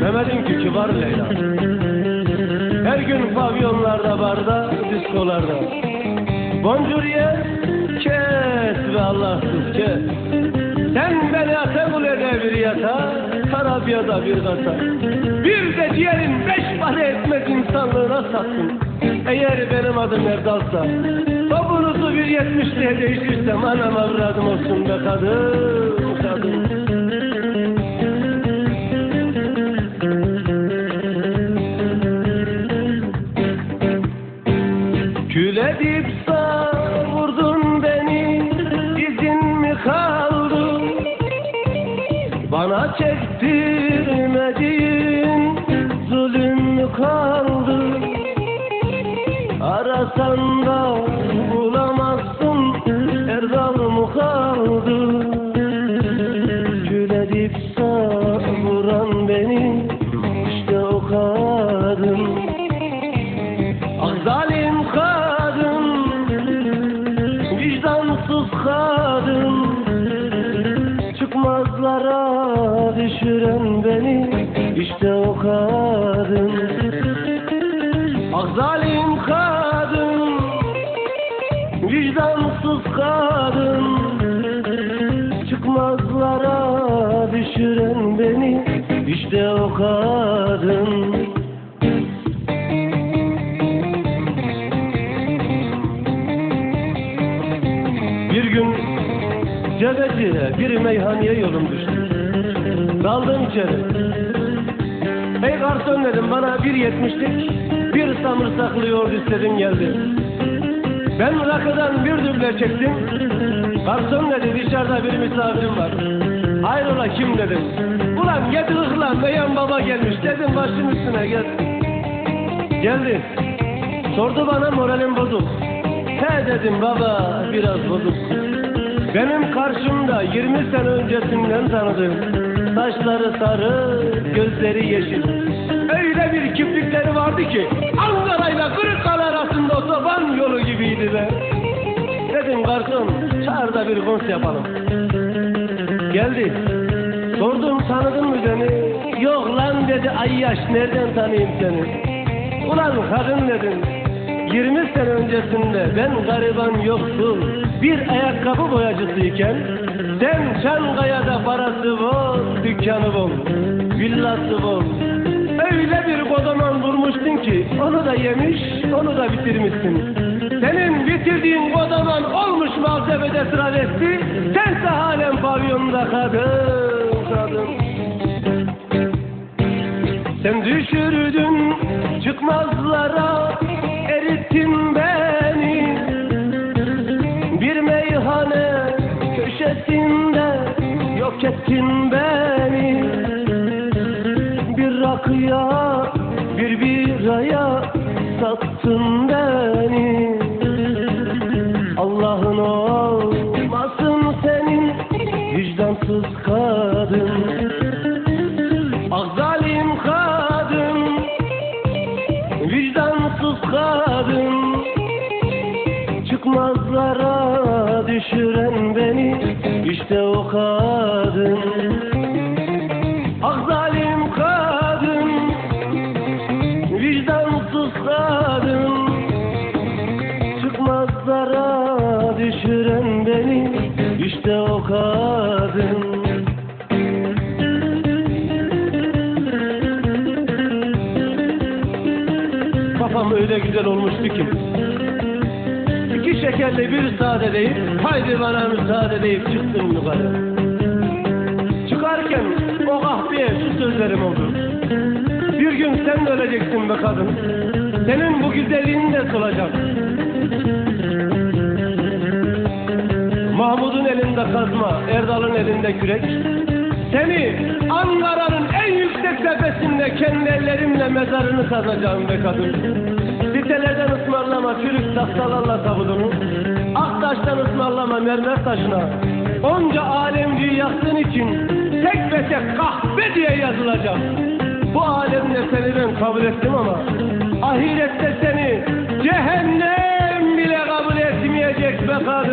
Mehmet'in ki kibar Leyla. Her gün pavyonlarda, barda, diskolarda. Boncuk ye, kes ve Allahsız kes. Sen beni atemulede bir yata, Karabya'da bir kata. Bir de ciğerin beş para etmez insanlığına sattın. Eğer benim adım Erdal'sa, topunuzu bir yetmişliğe değiştirsem anam avradım olsun be kadın. Edip savurdun beni izin mi kaldı? Bana çektirmediğin zulüm kaldı? Arasan da vicdansız kadın Çıkmazlara düşüren beni, işte o kadın. Ah zalim kadın, vicdansız kadın. Çıkmazlara düşüren beni, işte o kadın Cebeci'ye bir meyhaneye yolum düştü. Daldım içeri. Hey garson dedim bana bir yetmişlik bir samırsaklı yoğurt istedim geldi. Ben rakıdan bir duble çektim. Garson dedi dışarıda bir misafirim var. Hayrola kim dedim. Ulan yedi ıhlan beyan baba gelmiş dedim başım üstüne gel. Geldi. Sordu bana moralim bozuk. He dedim baba biraz bozuk. Benim karşımda 20 sene öncesinden tanıdığım Saçları sarı, gözleri yeşil. Öyle bir kirpikleri vardı ki Ankara ile Kırıkkale arasında otoban yolu gibiydi be. Dedim garson çağır da bir kons yapalım. Geldi. Sordum tanıdın mı beni? Yok lan dedi. Ay yaş nereden tanıyayım seni? Ulan kadın dedim 20 sene öncesinde ben gariban yoksul bir ayakkabı boyacısıyken sen Çankaya'da parası bol, dükkanı bol, villası bol. Öyle bir kodaman vurmuştun ki onu da yemiş, onu da bitirmişsin. Senin bitirdiğin kodaman olmuş malzemede travesti, sense halen pavyonda kadın, kadın. Sen düşürdün çıkmazlara ettin beni. Bir rakıya bir biraya sattın beni. Allah'ın olmasın senin vicdansız kadın. Ah kadın, vicdansız kadın. Çıkmazlara düşüren beni, işte o kadın. Ah zalim kadın, vicdansız kadın. Çıkmazlara düşüren beni, işte o kadın. Kafam öyle güzel olmuştu ki. İki şekerle bir sade deyip, haydi bana müsaade deyip çıktım yukarı. Çıkarken o kahveye şu sözlerim oldu. Bir gün sen de öleceksin be kadın. Senin bu güzelliğin de solacak. Mahmud'un elinde kazma, Erdal'ın elinde kürek. Seni Ankara'nın en yüksek tepesinde kendi ellerimle mezarını kazacağım be kadın. Sitelerden ısmarlama çürük tahtalarla tabudunu. Aktaş'tan ısmarlama mermer taşına. Onca alemciyi yaktığın için tek ve tek kahve diye yazılacak. Bu alemde seni ben kabul ettim ama ahirette seni cehennem bile kabul etmeyecek be kadın.